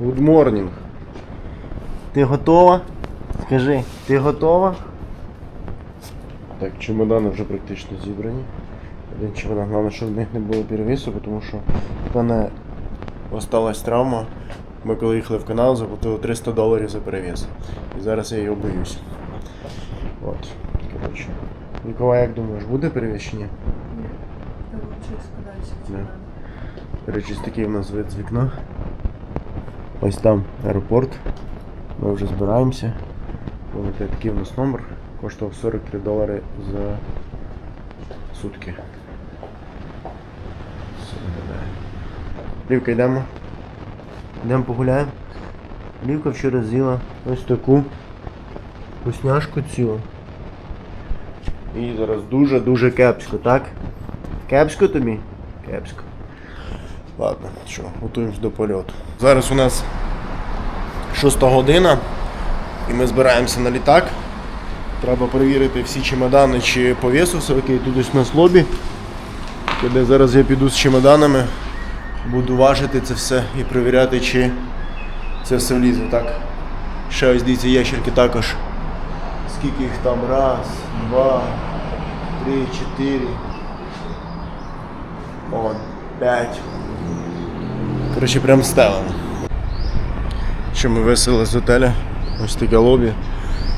Good morning. Ти готова? Скажи, ти готова? Так, чемодани вже практично зібрані. Один чемодан, головне, щоб в них не було перевісу, тому що в мене осталась травма. Ми коли їхали в канал, заплатили 300 доларів за перевіз. І зараз я його боюсь. От, коротше. Ніколай, як думаєш, буде перевіз чи ні? До речі, такий у нас вид з вікна. Ось там аеропорт. Ми вже збираємося. Пам'ятаєте, такий у нас номер. Коштував 43 долари за сутки. Лівка, йдемо. Йдемо погуляємо. Лівка вчора з'їла ось таку вкусняшку цю. І зараз дуже-дуже кепсько, так? Кепсько тобі? Кепсько. Ладно, що, готуємось до польоту. Зараз у нас 6 година, і ми збираємося на літак. Треба перевірити всі чемодани, чи по весу все окей. Тут ось у нас лобі. Зараз я піду з чемоданами, буду важити це все і перевіряти, чи це все влізе, так? Ще ось дивіться ящерки також. Скільки їх там? Раз, два, три, чотири. О, п'ять. Коротше, прям стелено. Що ми висели з готеля. Ось таке лобі.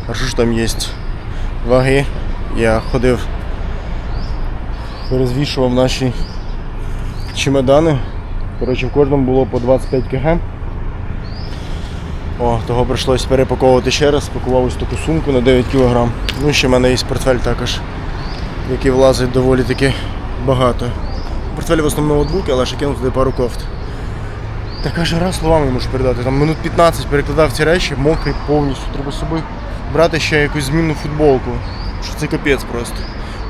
Хорошо, що ж там є ваги. Я ходив, розвішував наші чемодани. Коротше, в кожному було по 25 кг. О, того прийшлось перепаковувати ще раз, пакував ось таку сумку на 9 кг. Ну, ще в мене є портфель також, який влазить доволі таки багато. В портфелі в основному ноутбуки, але ще кинув туди пару кофт. Така жара словами можу передати. Там минут 15 перекладав ці речі, мокрий повністю. Треба з собою брати ще якусь змінну футболку. Що це капець просто.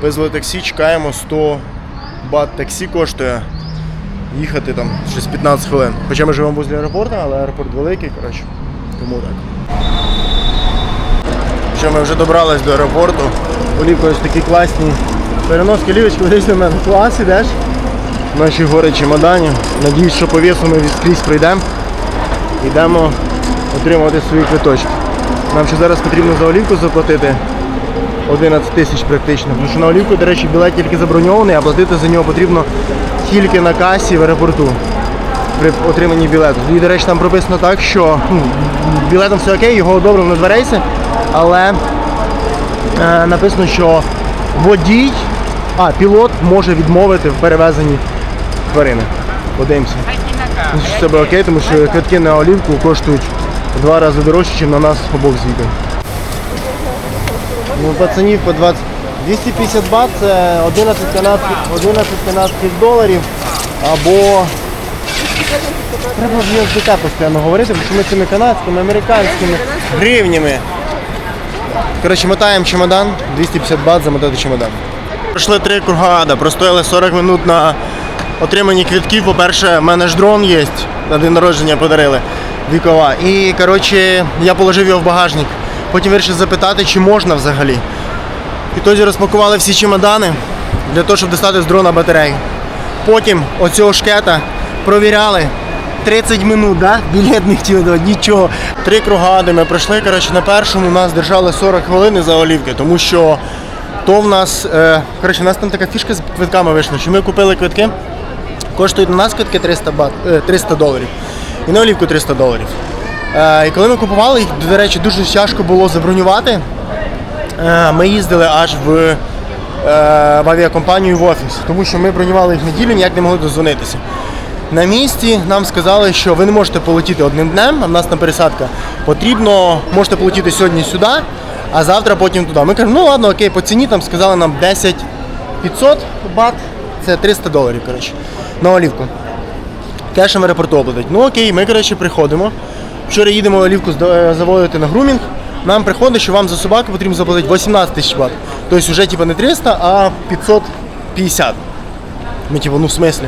Визвали таксі, чекаємо 100 бат таксі коштує. Їхати там щось 15 хвилин. Хоча ми живемо возле аеропорту, але аеропорт великий, коротше. Тому так. Що ми вже добрались до аеропорту. Олівка ось такі класні переноски лівочки, десь до мене. Клас ідеш. Наші гори чемоданів. Надіюсь, що по весу ми скрізь пройдемо. Йдемо отримувати свої квиточки. Нам ще зараз потрібно за олівку заплатити 11 тисяч практично. Тому що на олівку, до речі, білет тільки заброньований, а платити за нього потрібно тільки на касі в аеропорту при отриманні білету. І, до речі, там прописано так, що ну, білетом все окей, його одобрив на дверейси, але е, написано, що водій, а пілот може відмовити в перевезенні тварини. Подивимося. Ну, Це буде окей, тому що квитки на олівку коштують в два рази дорожче, ніж на нас обох з віком. Ну, пацанів по 20. 250 бат це 11 канадських, 11 канадських доларів або Треба в USDT постійно говорити, тому що ми цими канадськими, американськими гривнями. Коротше, мотаємо чемодан, 250 бат замотати чемодан. Пройшли три кругада, простояли 40 минут на отриманні квитків. По-перше, в мене ж дрон є, на день народження подарили вікова. І коротше, я положив його в багажник. Потім вирішив запитати, чи можна взагалі. І тоді розпакували всі чемодани для того, щоб достати з дрона батарею. Потім оцього шкета провіряли 30 минут, да? білет не хотіли давати, нічого. Три кругади ми пройшли. Коротше, на першому нас держали 40 хвилин за олівки, тому що то в нас, е, коротше, у нас там така фішка з квитками вийшла, що ми купили квитки, коштують на нас квитки 300, бат, е, 300 доларів. І на олівку 300 доларів. Е, і коли ми купували їх, до речі, дуже тяжко було забронювати. Е, Ми їздили аж в, е, в авіакомпанію в офіс, тому що ми бронювали їх неділю, ніяк не могли дозвонитися. На місці нам сказали, що ви не можете полетіти одним днем, а в нас там пересадка. Потрібно, можете полетіти сьогодні сюди, а завтра потім туди. Ми кажемо, ну ладно, окей, по ціні там сказали нам 10 500 бат, це 300 доларів, коротше, на олівку. Кешем в аеропорту оплатить. Ну окей, ми коротше приходимо. Вчора їдемо олівку е, заводити на грумінг. Нам приходить, що вам за собаку потрібно заплатити 18 тисяч бат. Тобто вже типу, не 300, а 550. Ми типу, ну в смислі.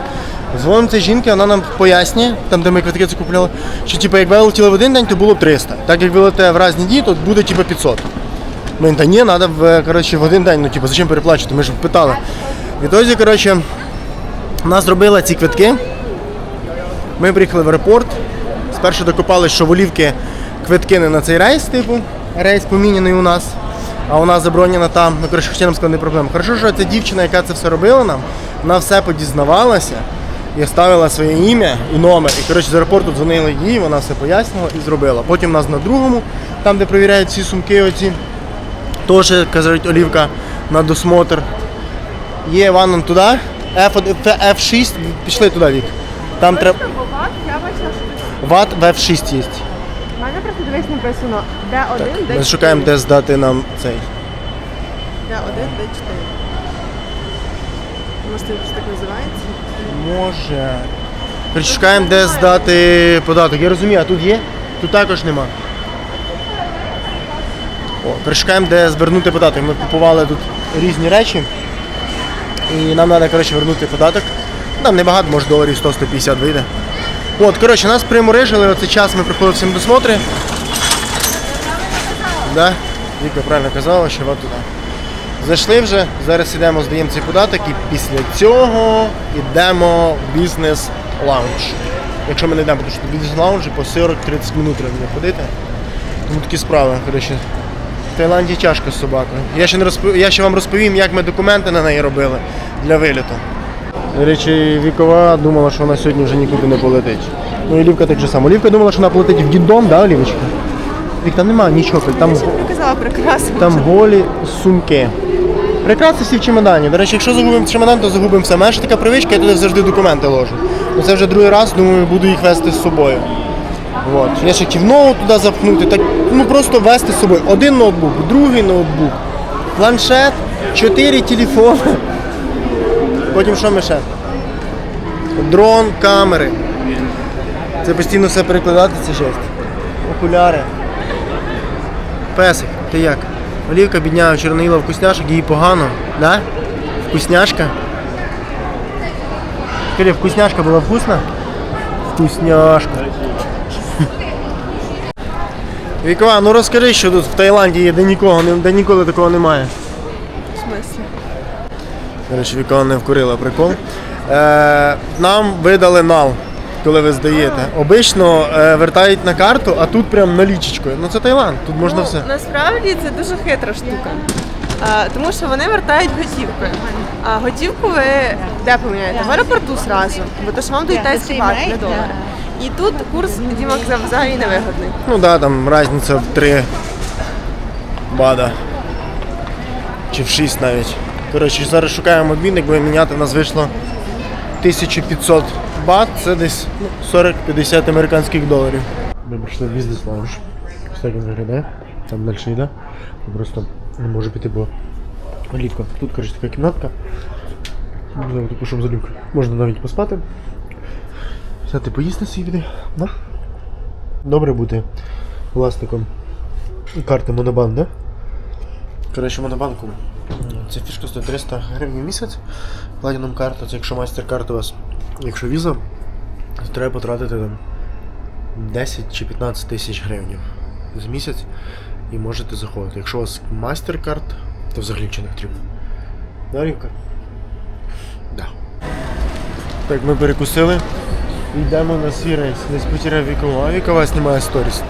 Дзвонимо цій жінки, вона нам пояснює, там де ми квитки це купляли, що типу, як ви летіли в один день, то було б 300. Так як ви летите в різні дні, то буде типу, 500. Ми та ні, треба в, один день, ну типу, зачем переплачувати? Ми ж питали. Відтоді, коротше, нас зробили ці квитки. Ми приїхали в аеропорт, Спершу докопали, що в Олівки квитки не на цей рейс, типу, рейс поміняний у нас, а нас заборонена там, ну коротше, хоча нам сказали, не проблема. Хорошо, що ця дівчина, яка це все робила нам, вона все подізнавалася і ставила своє ім'я і номер. І коротше, з аеропорту дзвонили їй, вона все пояснила і зробила. Потім нас на другому, там, де перевіряють всі сумки оці, теж, кажуть, Олівка на досмотр. Є ванном туди, F1, F6, пішли туди вік. Там треба. Я бачила, що Ват в F6 є. У мене просто дивись написано Д1, Д4. Ми шукаємо, де здати нам цей. Д1, Д4. Може, це так називається? Може. Коротше, Шукаємо, де здати податок. Я розумію, а тут є? Тут також нема. О, коротше, шукаємо, де звернути податок. Ми купували тут різні речі. І нам треба коротше, вернути податок. Нам небагато, може доларів 100-150 вийде. От, коротше, нас приморижили, оцей час ми приходили всім досмотри. Да? Віка правильно казала, що от туди. Зайшли вже, зараз йдемо, здаємо цей податок і після цього йдемо в бізнес-лаунж. Якщо ми не йдемо, тому що бізнес-лаунжі по 40-30 минут треба буде ходити. Тому такі справи. Коротше. В Таїланді тяжко з собакою. Я ще, не розпов... Я ще вам розповім, як ми документи на неї робили для виліту. До речі, Вікова думала, що вона сьогодні вже нікуди не полетить. Ну і Лівка так же само. Лівка думала, що вона полетить в гіддом, да, Олівочка? Вік, там немає нічого, там Я там голі сумки. Прикраси всі в чемодані. До речі, якщо загубимо чемодан, то загубимо все. У мене ж така привичка, я туди завжди документи ложу. Ну це вже другий раз, думаю, буду їх вести з собою. От. Я ще хотів туди запхнути, так ну просто вести з собою. Один ноутбук, другий ноутбук, планшет, чотири телефони. Потім що ми ще? Дрон, камери. Це постійно все перекладати, це жесть. Окуляри. Песик, ти як? Олівка бідняга вчора наїла вкусняшок, їй погано, да? Вкусняшка. Скажи, вкусняшка була вкусна? Вкусняшка. Вікова, ну розкажи, що тут в Таїланді є, де нікого, де ніколи такого немає. В смислі? До речі, Вікова не вкурила прикол. Е, нам видали нал, коли ви здаєте. Обично е, вертають на карту, а тут прям налічечкою. Ну це Таїланд, тут можна все. Насправді це дуже хитра штука. А, тому що вони вертають готівкою. А готівку ви де поміняєте? В аеропорту зразу, бо то що вам дають тайський бат, не долар. І тут курс казав, взагалі невигодний. Ну так, да, там різниця в 3 бада. Чи в 6 навіть. Коротше, зараз шукаємо обмінник, бо міняти нас вийшло 1500 бат, це десь ну, 40-50 американських доларів. Ми прийшли в бізнес лаунж. Ось так він виглядає. Там далі йде. Просто не можу піти, бо олівка. Тут, коротше, така кімнатка. Не знаю, таку шумзалюк. Можна навіть поспати. Взяти поїсти собі. Да? Добре бути власником карти Монобанк, да? Коротше, Монобанку ця фішка стоїть 300 гривень в місяць. Platinum карта, це якщо мастер-карта у вас, якщо віза, то треба потратити там 10 чи 15 тисяч гривень за місяць і можете заходити. Якщо у вас мастер-карт, то взагалі нічого не потрібно. Да, Рівка? Да. Так, ми перекусили. Йдемо на свій. Десь потеряв вікова, а вікова знімає сторіс.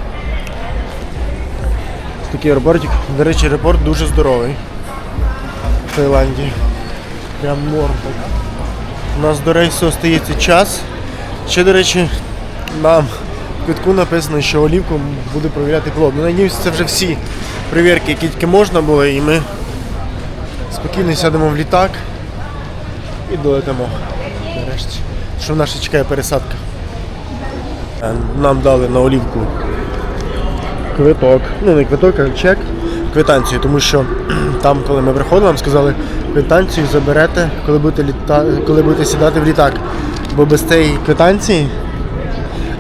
Такий аеропортик. До речі, аеропорт дуже здоровий. В Таїланді. Прям норм. У нас до рейсу остається час. Ще, до речі, нам в квитку написано, що олівку буде перевіряти пілот. Ну, надіюсь, це вже всі перевірки, які тільки можна було, і ми спокійно сядемо в літак і долетимо. Що наша чекає пересадка. Е, Нам дали на олівку квиток. Ну не квиток, а чек, квитанцію, тому що там, коли ми приходили, нам сказали, квитанцію заберете, коли будете, літа... коли будете сідати в літак. Бо без цієї квитанції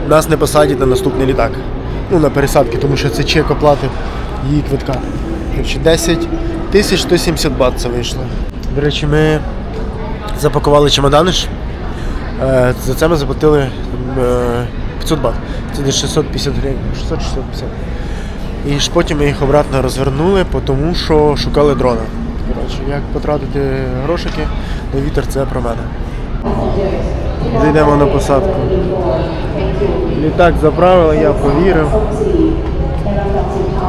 нас не посадять на наступний літак. Ну, на пересадки, тому що це чек оплати її квитка. 10 тисяч 170 бат це вийшло. До речі, ми запакували чемодани ж. Е, За це ми заплатили е, 500 бат. Це десь 650 гривень. 600-650. І ж потім ми їх обратно розвернули, тому що шукали дрона. Коротше, як потратити грошики на вітер, це про мене. Вже йдемо на посадку. Літак заправили, я повірив.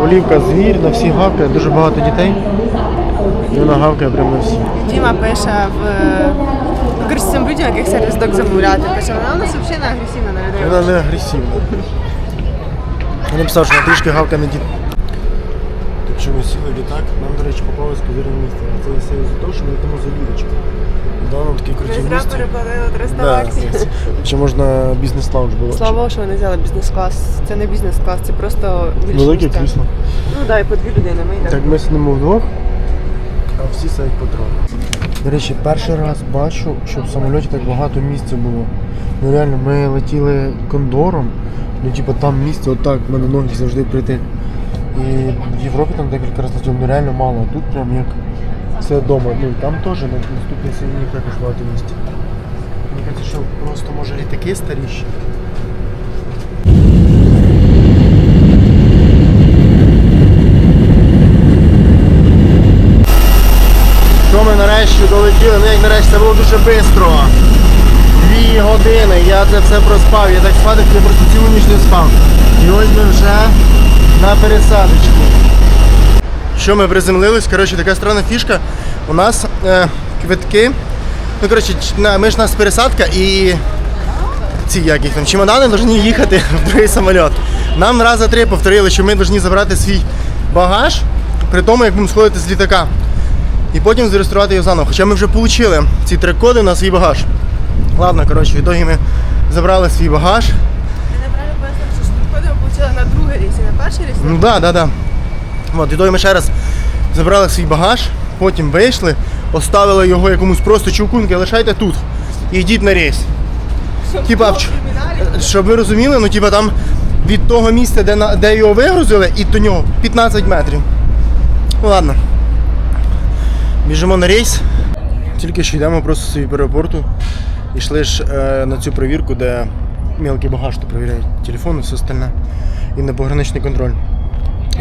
Олівка звір, на всіх гавкає, дуже багато дітей. І вона гавкає прямо на всіх. Діма пише в цим людям, яких сервіс док замовляти. Пише, вона у нас взагалі не агресивна на людей. Вона не агресивна. Я написав, що вона трішки гавкає на дітей. Так що ми сіли літак, нам, до речі, попалось козирне місце. А це все із-за того, що ми летимо за Лівочку. Да, нам такі круті Ми зря місця. переплатили 300 Да, баксів. Ще можна бізнес-лаунж було. Слава Богу, що вони взяли бізнес-клас. Це не бізнес-клас, це просто більше Велике місця. крісло. Ну так, і по дві людини ми йдемо. Так ми сидимо вдвох, а всі сидять по троє. До речі, перший раз бачу, що в самольоті так багато місця було. Ну реально, ми летіли кондором, ну типу там місце отак, в мене ноги завжди прийти. І в Європі там декілька разів летів, ну реально мало, а тут прям як все вдома. Ну і там теж на наступній сидінні також багато місця. Мені кажеться, що просто може літаки старіші. Що ми нарешті долетіли? Ну як нарешті це було дуже швидко. Дві години, я це все проспав. Я так спати, я просто цілу ніч не спав. І ось ми вже на пересадочку. Що ми приземлились? Коротше, така странна фішка. У нас е, квитки. Ну, коротше, ми ж у нас пересадка і ці як їх там чемодани повинні їхати в другий самоліт. Нам раз за три повторили, що ми повинні забрати свій багаж, при тому, як будемо сходити з літака. І потім зареєструвати його заново. Хоча ми вже отримали ці три коди на свій багаж. Ладно, коротше, в ітогі ми забрали свій багаж. Я неправильно пояснила, що швидко ми получили на другий рейс, на перший рейс. Ну да, да, да. От, і тоді ми ще раз забрали свій багаж, потім вийшли, оставили його якомусь просто чувкунки, лишайте тут. І йдіть на рейс. Типа, в щоб ви розуміли, ну типа там від того місця, де, на, де його вигрузили, і до нього 15 метрів. Ну ладно. Біжимо на рейс. Тільки що йдемо просто собі по аеропорту. І йшли ж е, на цю перевірку, де мелкий багаж то перевіряють телефон і все остальне. І на пограничний контроль.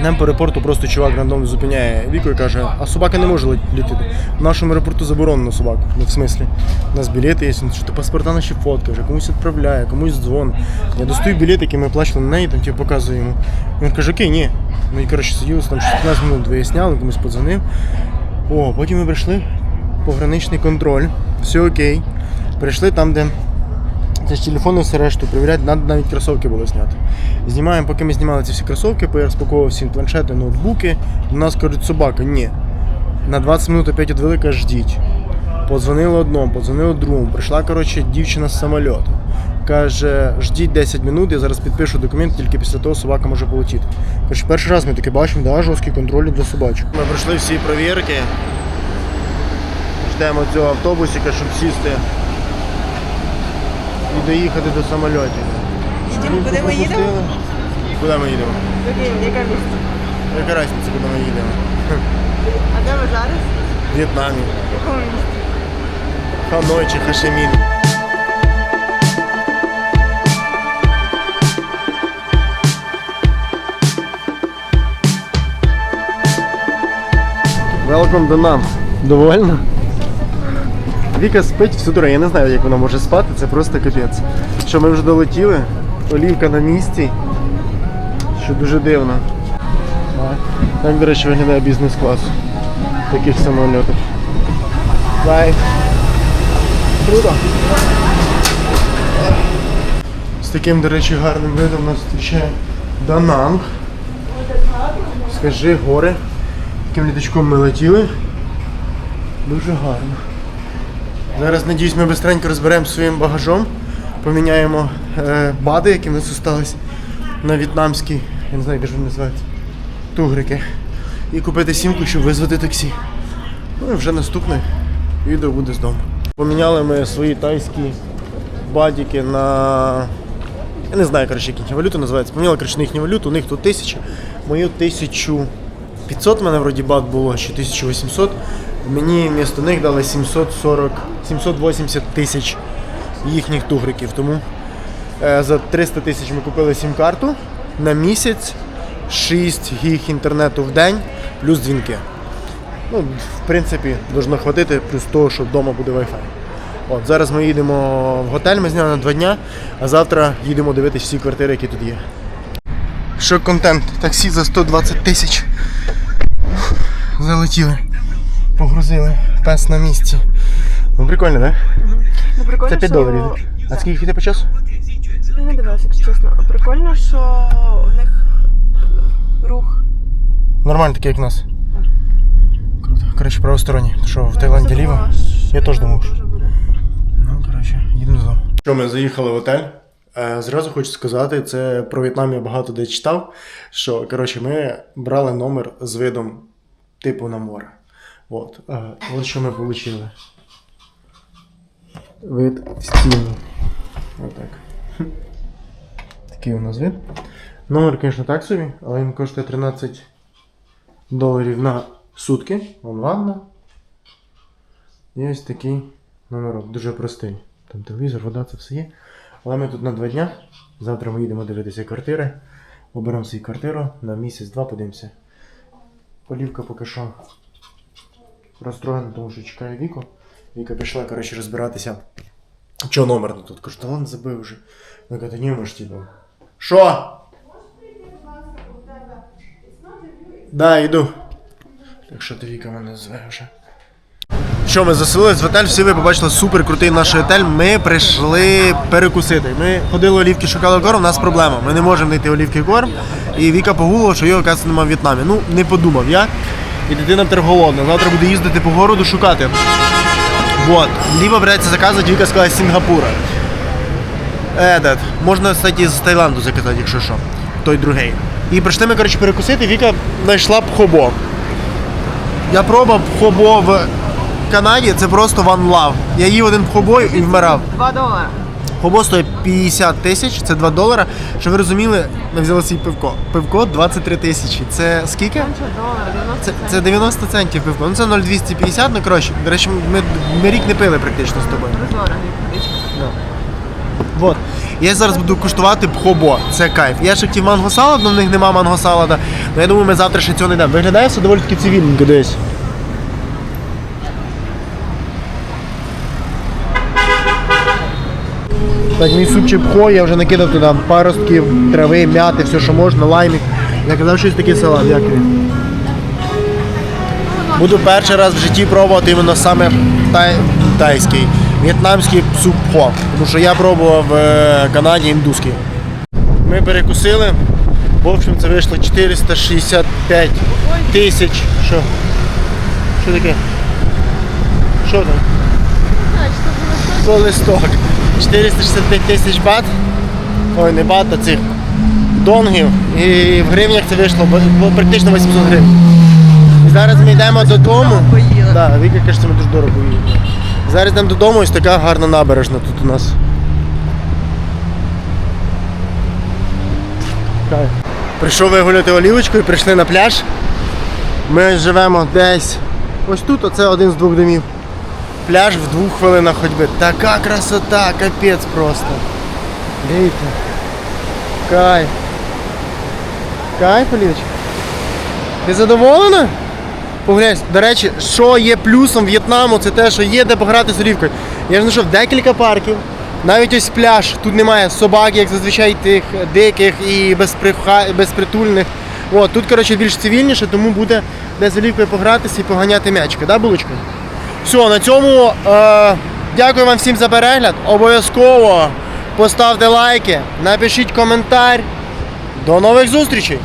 Нам по аеропорту просто чувак рандомно зупиняє віку і каже, а собака не може літати. В нашому аеропорту заборонено собаку. Ну, в смислі, у нас білети є, він що ти паспорта наші фотки, вже комусь відправляє, комусь дзвон. Я достаю білет, який ми плачили на неї, там типу, показую йому. Він каже, окей, ні. Ну і коротше сиділи, там 16 минут виясняли, комусь подзвонив. О, потім ми прийшли, пограничний контроль, все окей. Прийшли там, де це ж телефони все решту перевіряти, навіть кросовки було зняти. Знімаємо, поки ми знімали ці всі кросовки, я розпаковував всі планшети, ноутбуки. У нас кажуть, собака, ні. На 20 минут опять відвели, ждіть. Подзвонили одному, подзвонили другому. Прийшла, коротше, дівчина з самольоту. Каже, ждіть 10 минут, я зараз підпишу документ, тільки після того собака може полетіти. Коротше, перший раз ми таке бачимо, да, жорсткі контролі для собачок. Ми пройшли всі перевірки. Ждемо цього автобусика, щоб сісти і доїхати до самольотів. Їдемо, куди ми їдемо? Куди ми їдемо? Окей, яке місце? Яка різниця, куди ми їдемо? А де ми зараз? В В'єтнамі. В якому місці? Ханой чи Хашимін. Welcome до нам. Довольно? Віка спить всю дорогу. Я не знаю, як вона може спати, це просто капець. Що ми вже долетіли, олівка на місці, що дуже дивно. Так, до речі, виглядає бізнес-клас таких самольотів. Бай. Круто. З таким, до речі, гарним видом нас зустрічає Дананг. Скажи, гори. Таким літачком ми летіли. Дуже гарно. Зараз, надіюсь, ми швидко розберемо своїм багажом. Поміняємо е, бади, які в нас залишились на в'єтнамські, я не знаю, як вони називаються, тугрики. І купити сімку, щоб визвати таксі. Ну і вже наступне відео буде з дому. Поміняли ми свої тайські бадіки на. Я не знаю, коротше, як їхня валюта називається. Поміняли коротше, на їхню валюту, у них тут 1000, мою 1500 в мене вроді бат було, чи 1800. Мені вмісто них дали 740, 780 тисяч їхніх тугриків. Тому е, за 300 тисяч ми купили сім-карту на місяць, 6 гіг інтернету в день, плюс дзвінки. Ну, в принципі, должно хватити, плюс того, що вдома буде Wi-Fi. От зараз ми їдемо в готель, ми зняли на два дня, а завтра їдемо дивитися всі квартири, які тут є. Що контент? Таксі за 120 тисяч. Залетіли. Погрузили. Пес на місці. Ну прикольно, так? Ну, прикольно, Це 5 що- доларів. А скільки ти по часу? Я не дивилася, якщо чесно. Прикольно, що в них рух. Нормально такий, як в нас. Круто. Коротше, правосторонні. Що в Таїланді ліво? Я теж думав, що. Ну, коротше, їдемо додому. Що ми заїхали в готель. Е, Зразу хочу сказати, це про В'єтнам я багато де читав. Що коротше, ми брали номер з видом типу на море. От, е, от що ми отримали. Вид в стіну. Отак. Такий у нас вид. Номер, звісно, так собі, але він коштує 13 доларів на сутки. Вон ванна. І ось такий номерок, дуже простий. Там телевізор, вода, це все є. Але ми тут на два дня. Завтра ми їдемо дивитися квартири. Оберемо свою квартиру на місяць-два подивимося. Полівка поки що розстроєна, тому що чекає Віку. Віка пішла, коротше, розбиратися. Чого номер не тут? Кажу, та ладно забив вже. Вона каже, ні, ми ж типу. Що? Да, йду. Так що ти Віка мене зве вже. Що, ми заселились в готель, всі ви побачили супер крутий наш готель. Ми прийшли перекусити. Ми ходили олівки, шукали корм, у нас проблема. Ми не можемо знайти олівки корм. І Віка погуглила, що його, оказується, немає в В'єтнамі. Ну, не подумав я. І дитина голодна. Завтра буде їздити по городу шукати. Вот. Либо береться заказувати, Віка сказала Сінгапура. Этот. Можна, кстати, з Таїланду заказати, якщо що. Той другий. І прийшли ми, коротше, перекусити, Віка знайшла пхобо. Я пробував пхобо в Канаді, це просто one love. Я їв один пхобо і вмирав. 2 долари. Пхобо стоїть 50 тисяч, це 2 долара. Щоб ви розуміли, ми взяли свій пивко. Пивко 23 тисячі. Це скільки? Там що, долар, 90 Це, це 90 центів пивко. Ну це 0,250, ну коротше. До речі, ми, ми рік не пили практично з тобою. Дуже. Вот. Я зараз буду куштувати пхобо. Це кайф. Я ще хотів манго салат, але в них нема манго салата. Ну я думаю, ми завтра ще цього не йдемо. Виглядає все доволі таки цивільненько десь. Так, мій супчик пхо, я вже накидав туди паростків, трави, м'яти, все, що можна, лаймік. Я казав, щось такий салат, як він. Буду перший раз в житті пробувати іменно саме тай, тайський, в'єтнамський суп пхо. Тому що я пробував в е, Канаді індуський. Ми перекусили. В общем, це вийшло 465 тисяч. Що? Що таке? Що там? Що листок? 465 тисяч бат. Ой, не бат, а цих донгів. І в гривнях це вийшло бо- практично 800 гривень. І зараз ми йдемо додому. Да, Віка каже, що ми дуже дорого їли. Зараз йдемо додому, ось така гарна набережна тут у нас. Кайф. Прийшов вигуляти олівочку і прийшли на пляж. Ми живемо десь ось тут, оце один з двох домів. Пляж в двох хвилинах ходьби. Така красота, капець просто. Дивіться. Кайф. Кайф, Олівочка? Ти задоволена? Поглянь, до речі, що є плюсом В'єтнаму, це те, що є де пограти з олівкою. Я ж знайшов декілька парків. Навіть ось пляж, тут немає собак, як зазвичай тих диких і безпритульних. От, тут, коротше, більш цивільніше, тому буде де з олівкою погратися і поганяти м'ячки, да, булочка? Все, на цьому е, дякую вам всім за перегляд. Обов'язково поставте лайки, напишіть коментар. До нових зустрічей!